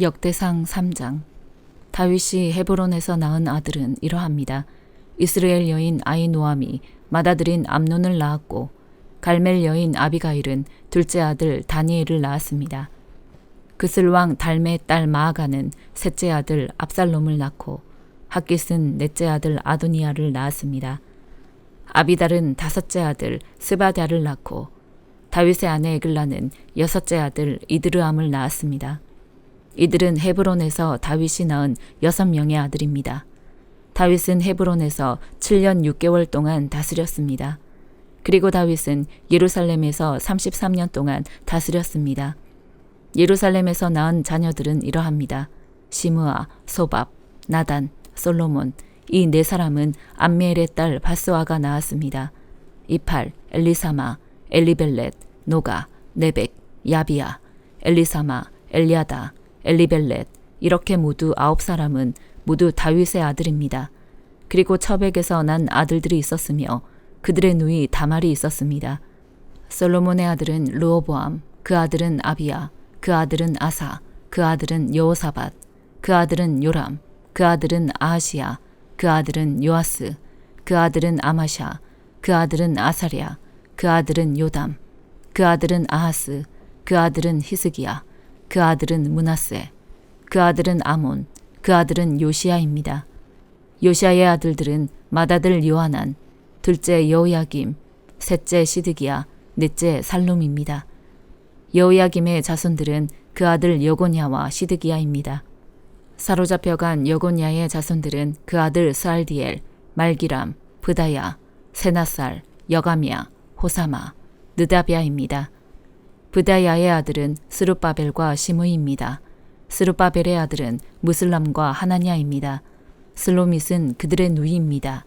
역대상 3장 다윗이 헤브론에서 낳은 아들은 이러합니다. 이스라엘 여인 아이노함이 맏아들인 암논을 낳았고 갈멜 여인 아비가일은 둘째 아들 다니엘을 낳았습니다. 그슬 왕 달메의 딸 마아가는 셋째 아들 압살롬을 낳고 학깃은 넷째 아들 아도니아를 낳았습니다. 아비달은 다섯째 아들 스바다를 낳고 다윗의 아내 에글라는 여섯째 아들 이드르암을 낳았습니다. 이들은 헤브론에서 다윗이 낳은 여섯 명의 아들입니다. 다윗은 헤브론에서 7년 6개월 동안 다스렸습니다. 그리고 다윗은 예루살렘에서 33년 동안 다스렸습니다. 예루살렘에서 낳은 자녀들은 이러합니다. 시므아, 소밥, 나단, 솔로몬 이 네 사람은 암미엘의 딸 바스와가 낳았습니다. 이팔, 엘리사마, 엘리벨렛, 노가, 네벡, 야비야, 엘리사마, 엘리아다, 엘리벨렛 이렇게 모두 아홉 사람은 모두 다윗의 아들입니다. 그리고 처백에서 난 아들들이 있었으며 그들의 누이 다말이 있었습니다. 솔로몬의 아들은 르오보암, 그 아들은 아비야, 그 아들은 아사, 그 아들은 여호사밧, 그 아들은 요람, 그 아들은 아하시야, 그 아들은 요아스, 그 아들은 아마샤, 그 아들은 아사랴, 그 아들은 요담, 그 아들은 아하스, 그 아들은 히스기야, 그 아들은 문하세, 그 아들은 아몬, 그 아들은 요시아입니다. 요시아의 아들들은 맏아들 요하난, 둘째 여호야김, 셋째 시드기야, 넷째 살룸입니다. 여호야김의 자손들은 그 아들 여고냐와 시드기야입니다. 사로잡혀간 여고냐의 자손들은 그 아들 스알디엘, 말기람, 브다야, 세나살, 여가미야, 호사마, 느다비아입니다. 브다야의 아들은 스룹바벨과 시므입니다. 스룹바벨의 아들은 무슬람과 하나냐입니다. 슬로밋은 그들의 누이입니다.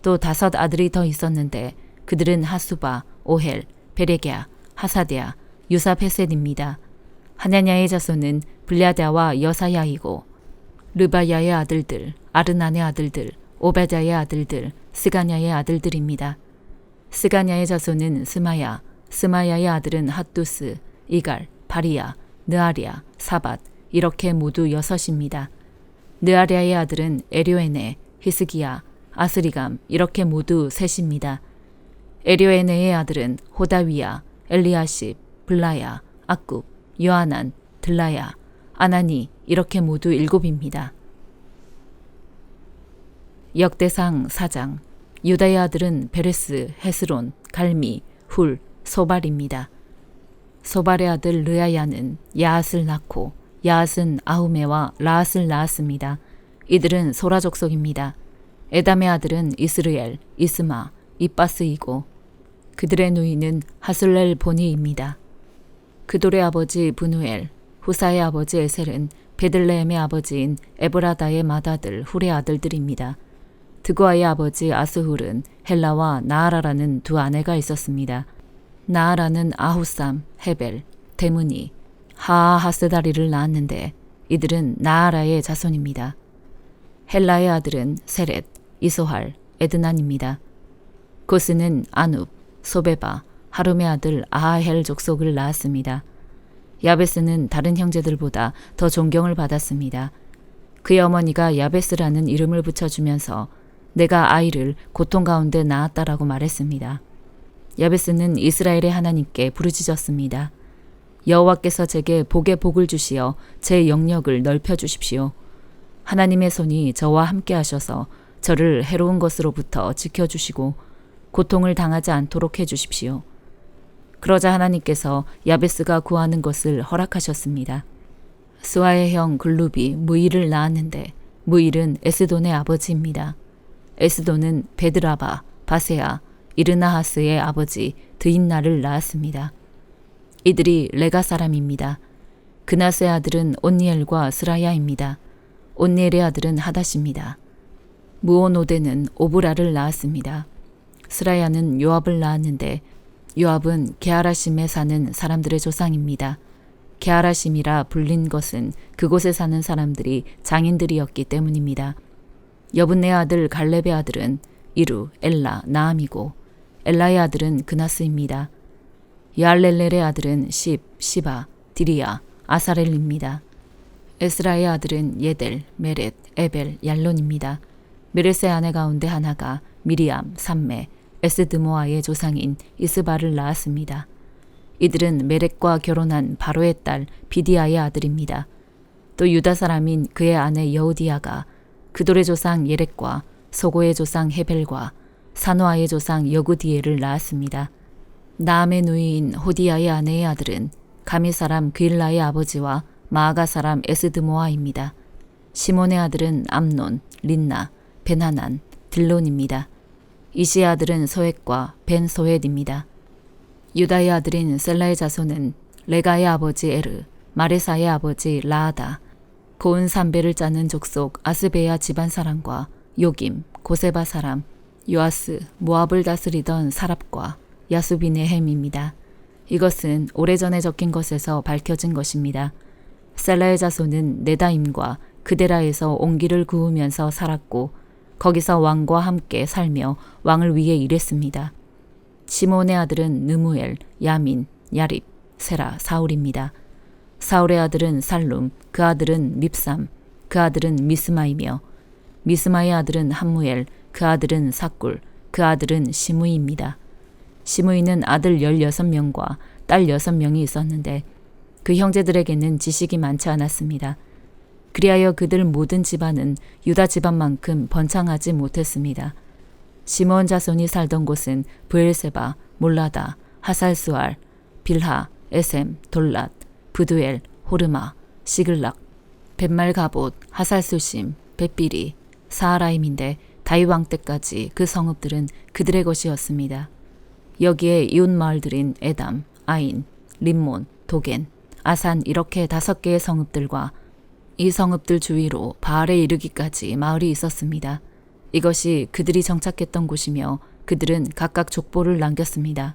또 다섯 아들이 더 있었는데 그들은 하수바, 오헬, 베레게아, 하사데아, 유사페셋입니다. 하나냐의 자손은 블야다와 여사야이고 르바야의 아들들, 아르난의 아들들, 오베자의 아들들, 스가냐의 아들들입니다. 스가냐의 자손은 스마야, 스마야의 아들은 핫두스, 이갈, 바리야, 느아리아, 사밧 이렇게 모두 여섯입니다. 느아리아의 아들은 에료에네, 히스기야, 아스리감 이렇게 모두 셋입니다. 에료에네의 아들은 호다위야, 엘리아십, 블라야, 악굽, 요하난, 들라야, 아나니 이렇게 모두 일곱입니다. 역대상 4장 유다의 아들은 베레스, 헤스론, 갈미, 훌, 소발입니다. 소발의 아들 르야야는 야앗을 낳고 야앗은 아우메와 라앗을 낳았습니다. 이들은 소라 족 속입니다. 에담의 아들은 이스르엘, 이스마, 이빠스이고 그들의 누이는 하슬렐 보니입니다. 그돌의 아버지 분우엘, 후사의 아버지 에셀은 베들레헴의 아버지인 에브라다의 맏아들 훌의 아들들입니다. 드고아의 아버지 아스훌은 헬라와 나아라라는 두 아내가 있었습니다. 나아라는 아후삼, 헤벨, 데무니, 하하스다리를 낳았는데 이들은 나아라의 자손입니다. 헬라의 아들은 세렛, 이소할, 에드난입니다. 고스는 아눕, 소베바, 하rum의 아들 아하헬 족속을 낳았습니다. 야베스는 다른 형제들보다 더 존경을 받았습니다. 그의 어머니가 야베스라는 이름을 붙여주면서 내가 아이를 고통 가운데 낳았다라고 말했습니다. 야베스는 이스라엘의 하나님께 부르짖었습니다. 여호와께서 제게 복의 복을 주시어 제 영역을 넓혀 주십시오. 하나님의 손이 저와 함께 하셔서 저를 해로운 것으로부터 지켜 주시고 고통을 당하지 않도록 해 주십시오. 그러자 하나님께서 야베스가 구하는 것을 허락하셨습니다. 스와의 형 글루비 무일을 낳았는데 무일은 에스돈의 아버지입니다. 에스돈은 베드라바, 바세아, 이르나하스의 아버지 드인나를 낳았습니다. 이들이 레가 사람입니다. 그나스의 아들은 온니엘과 스라야입니다. 온니엘의 아들은 하닷입니다. 무오노데는 오브라를 낳았습니다. 스라야는 요압을 낳았는데 요압은 게하라심에 사는 사람들의 조상입니다. 게하라심이라 불린 것은 그곳에 사는 사람들이 장인들이었기 때문입니다. 여분네 아들 갈렙의 아들은 이루, 엘라, 나암이고 엘라의 아들은 그나스입니다. 야알렐렐의 아들은 십, 시바, 디리야, 아사렐입니다. 에스라의 아들은 예델, 메렛, 에벨, 얄론입니다. 메렛의 아내 가운데 하나가 미리암, 삼메, 에스드모아의 조상인 이스바를 낳았습니다. 이들은 메렛과 결혼한 바로의 딸 비디아의 아들입니다. 또 유다 사람인 그의 아내 여우디아가 그돌의 조상 예렉과 소고의 조상 헤벨과 사노아의 조상 여구디에를 낳았습니다. 나암의 누이인 호디아의 아내의 아들은 가미 사람 그일라의 아버지와 마아가 사람 에스드모아입니다. 시몬의 아들은 암논, 린나, 베나난, 딜론입니다. 이시의 아들은 소헷과 벤 소헷입니다. 유다의 아들인 셀라의 자손은 레가의 아버지 에르, 마레사의 아버지 라아다, 고은 삼배를 짜는 족속 아스베야 집안 사람과 요김, 고세바 사람, 요아스, 모압을 다스리던 사랍과 야수빈의 햄입니다. 이것은 오래전에 적힌 것에서 밝혀진 것입니다. 셀라의 자손은 네다임과 그데라에서 옹기를 구우면서 살았고 거기서 왕과 함께 살며 왕을 위해 일했습니다. 시몬의 아들은 느무엘, 야민, 야립, 세라, 사울입니다. 사울의 아들은 살룸, 그 아들은 밉삼, 그 아들은 미스마이며 미스마의 아들은 함무엘, 그 아들은 사꿀, 그 아들은 시므이입니다. 시므이는 아들 16명과 딸 6명이 있었는데 그 형제들에게는 지식이 많지 않았습니다. 그리하여 그들 모든 집안은 유다 집안만큼 번창하지 못했습니다. 시몬 자손이 살던 곳은 브엘세바, 몰라다, 하살수알, 빌하, 에셈, 돌랏, 부두엘, 호르마, 시글락, 벳말가봇, 하살수심, 벳비리, 사하라임인데 다이왕 때까지 그 성읍들은 그들의 것이었습니다. 여기에 이웃 마을들인 에담, 아인, 림몬, 도겐, 아산 이렇게 다섯 개의 성읍들과 이 성읍들 주위로 바알에 이르기까지 마을이 있었습니다. 이것이 그들이 정착했던 곳이며 그들은 각각 족보를 남겼습니다.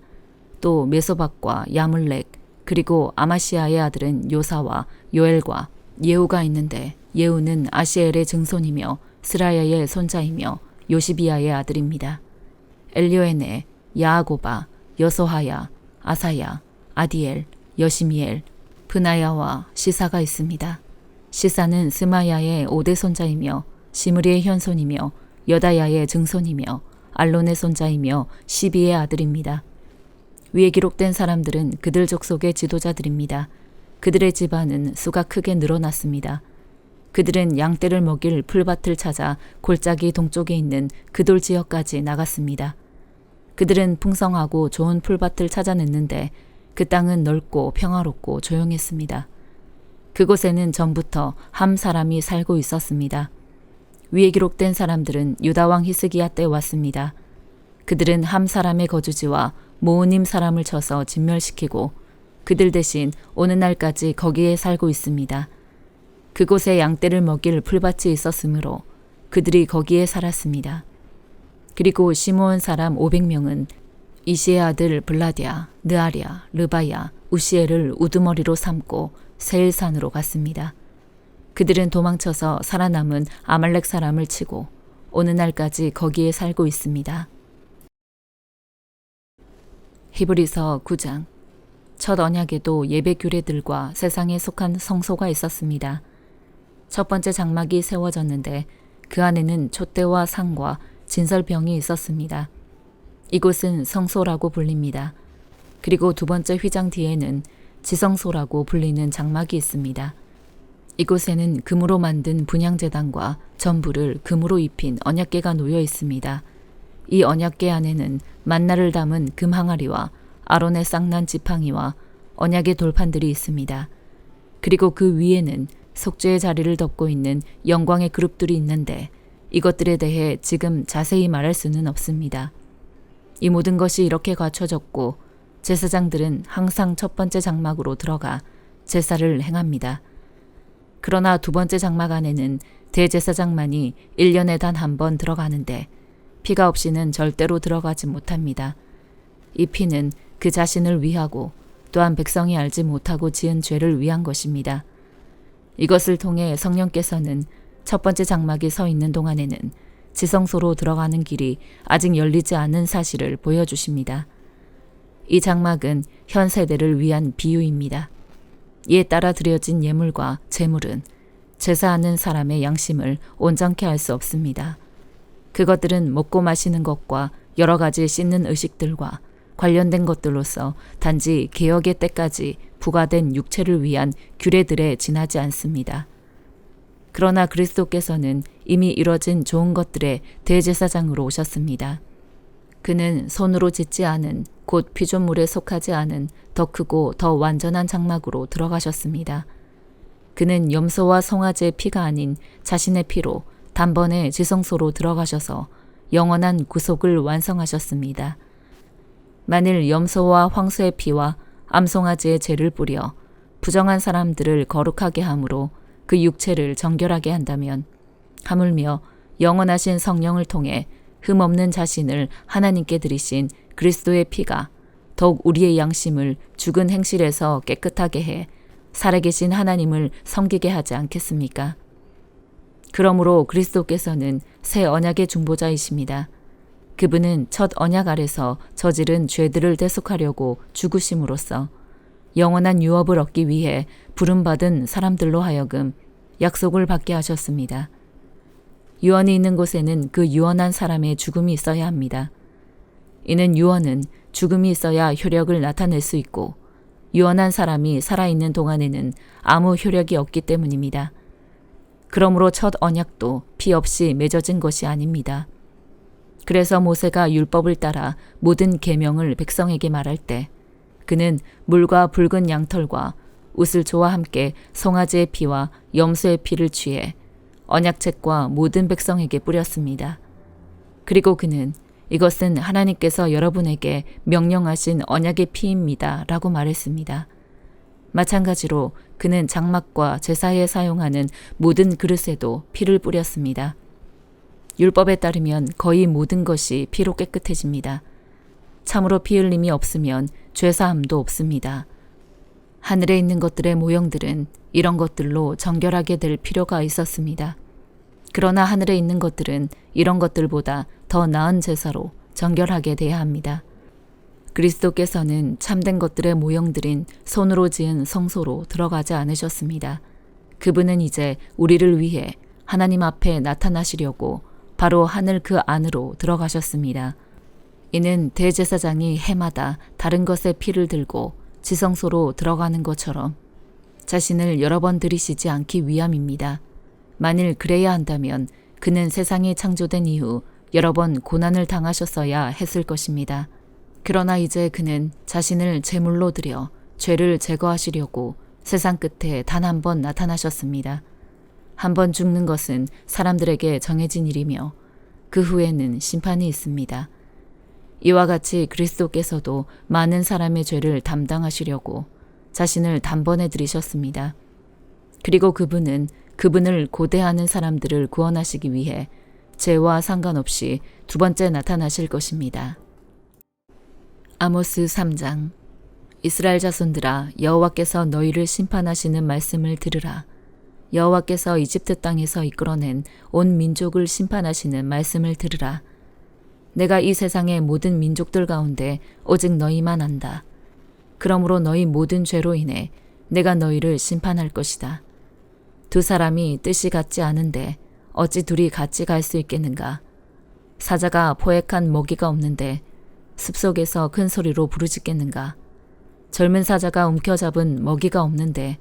또 메소박과 야물렉 그리고 아마시아의 아들은 요사와 요엘과 예후가 있는데 예후는 아시엘의 증손이며 스라야의 손자이며 요시비아의 아들입니다. 엘리오에네, 야아고바, 여소하야, 아사야, 아디엘, 여시미엘, 브나야와 시사가 있습니다. 시사는 스마야의 오대 손자이며 시므리의 현손이며 여다야의 증손이며 알론의 손자이며 시비의 아들입니다. 위에 기록된 사람들은 그들 족속의 지도자들입니다. 그들의 집안은 수가 크게 늘어났습니다. 그들은 양떼를 먹일 풀밭을 찾아 골짜기 동쪽에 있는 그돌 지역까지 나갔습니다. 그들은 풍성하고 좋은 풀밭을 찾아냈는데 그 땅은 넓고 평화롭고 조용했습니다. 그곳에는 전부터 함 사람이 살고 있었습니다. 위에 기록된 사람들은 유다왕 히스기야 때 왔습니다. 그들은 함 사람의 거주지와 모우님 사람을 쳐서 진멸시키고 그들 대신 오는 날까지 거기에 살고 있습니다. 그곳에 양떼를 먹일 풀밭이 있었으므로 그들이 거기에 살았습니다. 그리고 시므온 사람 500명은 이시의 아들 블라디아, 느아리아, 르바야, 우시엘을 우두머리로 삼고 세일산으로 갔습니다. 그들은 도망쳐서 살아남은 아말렉 사람을 치고 오는 날까지 거기에 살고 있습니다. 히브리서 9장 첫 언약에도 예배 규례들과 세상에 속한 성소가 있었습니다. 첫 번째 장막이 세워졌는데 그 안에는 촛대와 상과 진설병이 있었습니다. 이곳은 성소라고 불립니다. 그리고 두 번째 휘장 뒤에는 지성소라고 불리는 장막이 있습니다. 이곳에는 금으로 만든 분향재단과 전부를 금으로 입힌 언약계가 놓여 있습니다. 이 언약계 안에는 만나를 담은 금 항아리와 아론의 쌍난 지팡이와 언약의 돌판들이 있습니다. 그리고 그 위에는 속죄의 자리를 덮고 있는 영광의 그룹들이 있는데 이것들에 대해 지금 자세히 말할 수는 없습니다. 이 모든 것이 이렇게 갖춰졌고 제사장들은 항상 첫 번째 장막으로 들어가 제사를 행합니다. 그러나 두 번째 장막 안에는 대제사장만이 1년에 단 한 번 들어가는데 피가 없이는 절대로 들어가지 못합니다. 이 피는 그 자신을 위하고 또한 백성이 알지 못하고 지은 죄를 위한 것입니다. 이것을 통해 성령께서는 첫 번째 장막이 서 있는 동안에는 지성소로 들어가는 길이 아직 열리지 않은 사실을 보여주십니다. 이 장막은 현 세대를 위한 비유입니다. 이에 따라 드려진 예물과 제물은 제사하는 사람의 양심을 온전케 할 수 없습니다. 그것들은 먹고 마시는 것과 여러 가지 씻는 의식들과 관련된 것들로서 단지 개혁의 때까지 부과된 육체를 위한 규례들에 지나지 않습니다. 그러나 그리스도께서는 이미 이뤄진 좋은 것들의 대제사장으로 오셨습니다. 그는 손으로 짓지 않은 곧 피조물에 속하지 않은 더 크고 더 완전한 장막으로 들어가셨습니다. 그는 염소와 송아지의 피가 아닌 자신의 피로 단번에 지성소로 들어가셔서 영원한 구속을 완성하셨습니다. 만일 염소와 황소의 피와 암송아지의 죄를 뿌려 부정한 사람들을 거룩하게 함으로 그 육체를 정결하게 한다면 하물며 영원하신 성령을 통해 흠없는 자신을 하나님께 드리신 그리스도의 피가 더욱 우리의 양심을 죽은 행실에서 깨끗하게 해 살아계신 하나님을 섬기게 하지 않겠습니까? 그러므로 그리스도께서는 새 언약의 중보자이십니다. 그분은 첫 언약 아래서 저지른 죄들을 대속하려고 죽으심으로써 영원한 유업을 얻기 위해 부름받은 사람들로 하여금 약속을 받게 하셨습니다. 유언이 있는 곳에는 그 유언한 사람의 죽음이 있어야 합니다. 이는 유언은 죽음이 있어야 효력을 나타낼 수 있고 유언한 사람이 살아있는 동안에는 아무 효력이 없기 때문입니다. 그러므로 첫 언약도 피 없이 맺어진 것이 아닙니다. 그래서 모세가 율법을 따라 모든 계명을 백성에게 말할 때 그는 물과 붉은 양털과 우슬초와 함께 송아지의 피와 염소의 피를 취해 언약책과 모든 백성에게 뿌렸습니다. 그리고 그는 이것은 하나님께서 여러분에게 명령하신 언약의 피입니다. 라고 말했습니다. 마찬가지로 그는 장막과 제사에 사용하는 모든 그릇에도 피를 뿌렸습니다. 율법에 따르면 거의 모든 것이 피로 깨끗해집니다. 참으로 피 흘림이 없으면 죄사함도 없습니다. 하늘에 있는 것들의 모형들은 이런 것들로 정결하게 될 필요가 있었습니다. 그러나 하늘에 있는 것들은 이런 것들보다 더 나은 제사로 정결하게 돼야 합니다. 그리스도께서는 참된 것들의 모형들인 손으로 지은 성소로 들어가지 않으셨습니다. 그분은 이제 우리를 위해 하나님 앞에 나타나시려고 바로 하늘 그 안으로 들어가셨습니다. 이는 대제사장이 해마다 다른 것의 피를 들고 지성소로 들어가는 것처럼 자신을 여러 번 들이시지 않기 위함입니다. 만일 그래야 한다면 그는 세상이 창조된 이후 여러 번 고난을 당하셨어야 했을 것입니다. 그러나 이제 그는 자신을 제물로 드려 죄를 제거하시려고 세상 끝에 단 한 번 나타나셨습니다. 한 번 죽는 것은 사람들에게 정해진 일이며 그 후에는 심판이 있습니다. 이와 같이 그리스도께서도 많은 사람의 죄를 담당하시려고 자신을 단번에 들이셨습니다. 그리고 그분은 그분을 고대하는 사람들을 구원하시기 위해 죄와 상관없이 두 번째 나타나실 것입니다. 아모스 3장 이스라엘 자손들아 여호와께서 너희를 심판하시는 말씀을 들으라. 여호와께서 이집트 땅에서 이끌어낸 온 민족을 심판하시는 말씀을 들으라. 내가 이 세상의 모든 민족들 가운데 오직 너희만 안다. 그러므로 너희 모든 죄로 인해 내가 너희를 심판할 것이다. 두 사람이 뜻이 같지 않은데 어찌 둘이 같이 갈 수 있겠는가? 사자가 포획한 먹이가 없는데 숲속에서 큰 소리로 부르짖겠는가? 젊은 사자가 움켜잡은 먹이가 없는데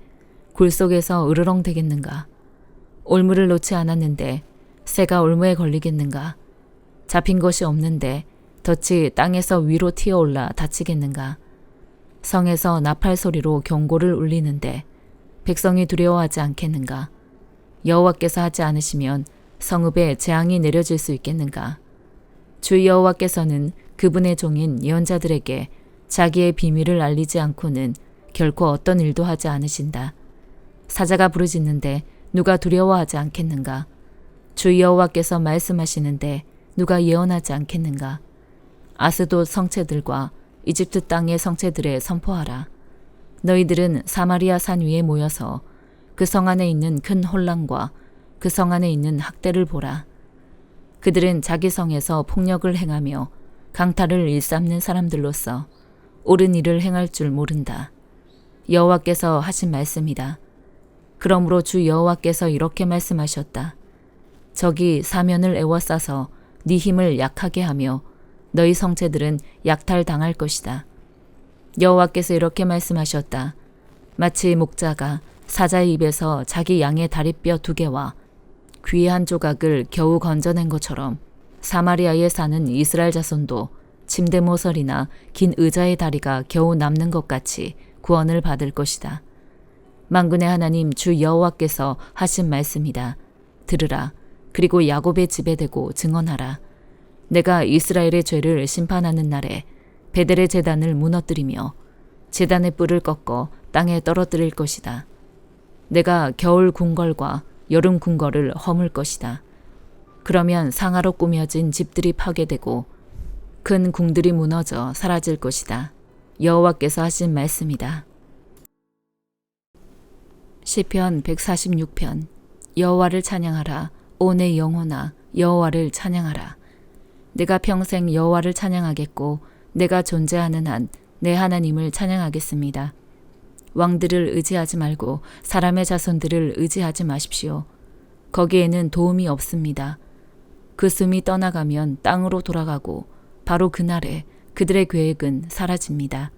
굴 속에서 으르렁 대겠는가? 올무를 놓지 않았는데 새가 올무에 걸리겠는가? 잡힌 것이 없는데 덫이 땅에서 위로 튀어올라 다치겠는가? 성에서 나팔 소리로 경고를 울리는데 백성이 두려워하지 않겠는가? 여호와께서 하지 않으시면 성읍에 재앙이 내려질 수 있겠는가? 주 여호와께서는 그분의 종인 예언자들에게 자기의 비밀을 알리지 않고는 결코 어떤 일도 하지 않으신다. 사자가 부르짖는데 누가 두려워하지 않겠는가? 주 여호와께서 말씀하시는데 누가 예언하지 않겠는가? 아스도 성체들과 이집트 땅의 성체들에 선포하라. 너희들은 사마리아 산 위에 모여서 그 성 안에 있는 큰 혼란과 그 성 안에 있는 학대를 보라. 그들은 자기 성에서 폭력을 행하며 강탈을 일삼는 사람들로서 옳은 일을 행할 줄 모른다. 여호와께서 하신 말씀이다. 그러므로 주 여호와께서 이렇게 말씀하셨다. 적이 사면을 애워싸서 네 힘을 약하게 하며 너희 성체들은 약탈당할 것이다. 여호와께서 이렇게 말씀하셨다. 마치 목자가 사자의 입에서 자기 양의 다리뼈 두 개와 귀 한 조각을 겨우 건져낸 것처럼 사마리아에 사는 이스라엘 자손도 침대 모서리나 긴 의자의 다리가 겨우 남는 것 같이 구원을 받을 것이다. 만군의 하나님 주 여호와께서 하신 말씀이다. 들으라. 그리고 야곱의 집에 대고 증언하라. 내가 이스라엘의 죄를 심판하는 날에 베델의 재단을 무너뜨리며 재단의 뿔을 꺾어 땅에 떨어뜨릴 것이다. 내가 겨울 궁궐과 여름 궁궐을 허물 것이다. 그러면 상하로 꾸며진 집들이 파괴되고 큰 궁들이 무너져 사라질 것이다. 여호와께서 하신 말씀이다. 시편 146편 여호와를 찬양하라 오내 영혼아 여호와를 찬양하라 내가 평생 여호와를 찬양하겠고 내가 존재하는 한 내 하나님을 찬양하겠습니다. 왕들을 의지하지 말고 사람의 자손들을 의지하지 마십시오. 거기에는 도움이 없습니다. 그 숨이 떠나가면 땅으로 돌아가고 바로 그날에 그들의 계획은 사라집니다.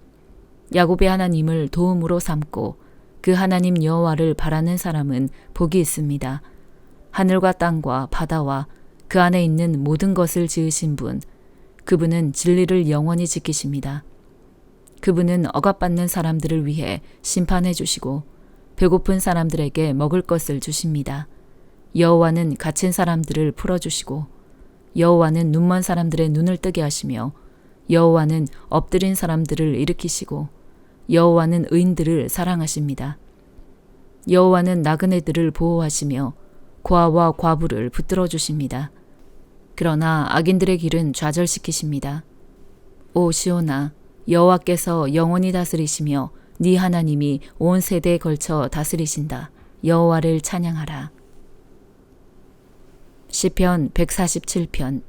야곱의 하나님을 도움으로 삼고 그 하나님 여호와를 바라는 사람은 복이 있습니다. 하늘과 땅과 바다와 그 안에 있는 모든 것을 지으신 분, 그분은 진리를 영원히 지키십니다. 그분은 억압받는 사람들을 위해 심판해 주시고 배고픈 사람들에게 먹을 것을 주십니다. 여호와는 갇힌 사람들을 풀어 주시고 여호와는 눈먼 사람들의 눈을 뜨게 하시며 여호와는 엎드린 사람들을 일으키시고 여호와는 의인들을 사랑하십니다. 여호와는 나그네들을 보호하시며 고아와 과부를 붙들어 주십니다. 그러나 악인들의 길은 좌절시키십니다. 오 시온아 여호와께서 영원히 다스리시며 네 하나님이 온 세대에 걸쳐 다스리신다. 여호와를 찬양하라. 시편 147편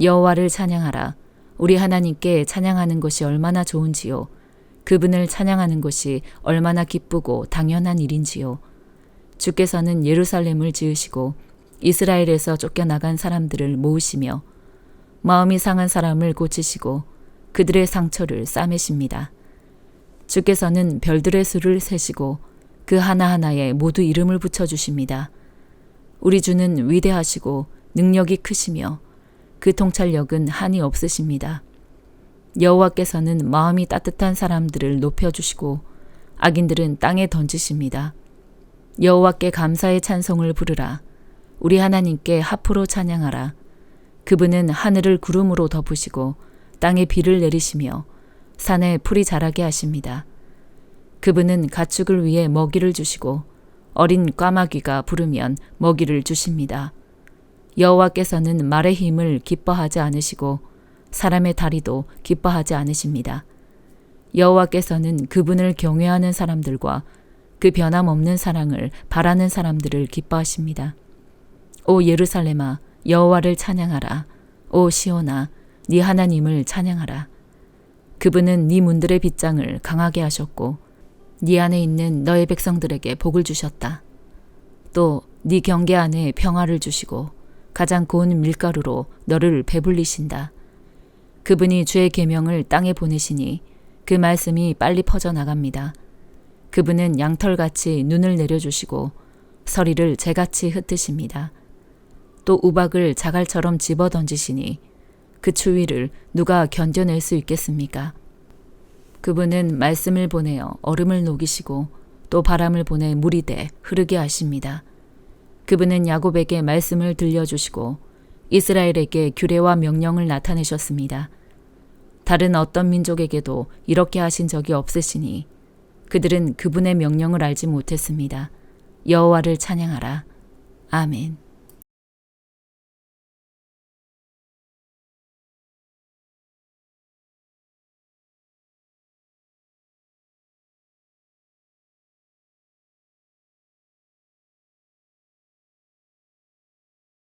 여호와를 찬양하라. 우리 하나님께 찬양하는 것이 얼마나 좋은지요. 그분을 찬양하는 것이 얼마나 기쁘고 당연한 일인지요. 주께서는 예루살렘을 지으시고 이스라엘에서 쫓겨나간 사람들을 모으시며 마음이 상한 사람을 고치시고 그들의 상처를 싸매십니다. 주께서는 별들의 수를 세시고 그 하나하나에 모두 이름을 붙여주십니다. 우리 주는 위대하시고 능력이 크시며 그 통찰력은 한이 없으십니다. 여호와께서는 마음이 따뜻한 사람들을 높여주시고 악인들은 땅에 던지십니다. 여호와께 감사의 찬송을 부르라. 우리 하나님께 하프로 찬양하라. 그분은 하늘을 구름으로 덮으시고 땅에 비를 내리시며 산에 풀이 자라게 하십니다. 그분은 가축을 위해 먹이를 주시고 어린 까마귀가 부르면 먹이를 주십니다. 여호와께서는 말의 힘을 기뻐하지 않으시고 사람의 다리도 기뻐하지 않으십니다. 여호와께서는 그분을 경외하는 사람들과 그 변함없는 사랑을 바라는 사람들을 기뻐하십니다. 오 예루살렘아 여호와를 찬양하라. 오 시온아 네 하나님을 찬양하라. 그분은 네 문들의 빗장을 강하게 하셨고 네 안에 있는 너의 백성들에게 복을 주셨다. 또 네 경계 안에 평화를 주시고 가장 고운 밀가루로 너를 배불리신다. 그분이 주의 계명을 땅에 보내시니 그 말씀이 빨리 퍼져 나갑니다. 그분은 양털같이 눈을 내려주시고 서리를 재같이 흩으십니다. 또 우박을 자갈처럼 집어 던지시니 그 추위를 누가 견뎌낼 수 있겠습니까? 그분은 말씀을 보내어 얼음을 녹이시고 또 바람을 보내 물이 돼 흐르게 하십니다. 그분은 야곱에게 말씀을 들려주시고 이스라엘에게 규례와 명령을 나타내셨습니다. 다른 어떤 민족에게도 이렇게 하신 적이 없으시니 그들은 그분의 명령을 알지 못했습니다. 여호와를 찬양하라. 아멘.